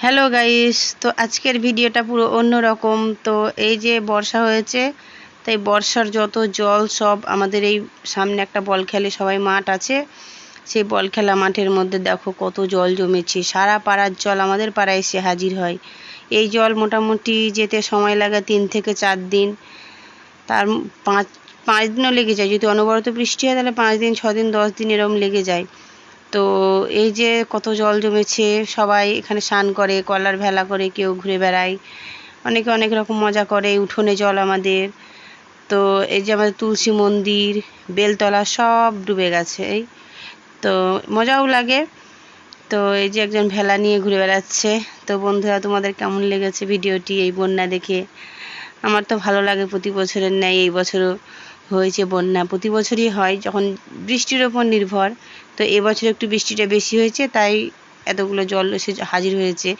Hello guys তো আজকের ভিডিওটা পুরো অন্য রকম তো এই যে বর্ষা হয়েছে, তাই বর্ষার যত জল সব আমাদের এই সামনে একটা বল খেলে সবাই মাঠ আছে। সেই বল খেলা মাঠের মধ্যে দেখো কত জল জমেছে। সারা পাড়ার জল আমাদের পাড়ায় এসে হাজির হয়। এই জল মোটামুটি যেতে সময় লাগে তিন থেকে চার দিন। তার পাঁচ পাঁচ দিনও লেগে যায়। যদি অনবরত বৃষ্টি হয়, তাহলে পাঁচ দিন, ছ দিন, দশ দিন এরকম লেগে যায়। তো এই যে কত জল জমেছে, সবাই এখানে স্নান করে, কলার ভেলা করে, কেউ ঘুরে বেড়ায়। অনেকে অনেক রকম মজা করে, উঠোনে জল আমাদের। তো এই যে আমাদের তুলসী মন্দির, বেলতলা সব ডুবে গেছে, এই। তো মজাও লাগে। তো এই যে একজন ভেলা নিয়ে ঘুরে বেড়াচ্ছে। তো বন্ধুরা, তোমাদের কেমন লেগেছে ভিডিওটি এই বন্যা দেখে? আমার তো ভালো লাগে, প্রতি বছরের ন্যায় এই বছরও। হয়েছে বন্যা। প্রতি বছরই হয় যখন বৃষ্টির ওপর নির্ভর, তো এবছর একটু বৃষ্টিটা বেশি হয়েছে, তাই এতগুলো জল এসে হাজির হয়েছে।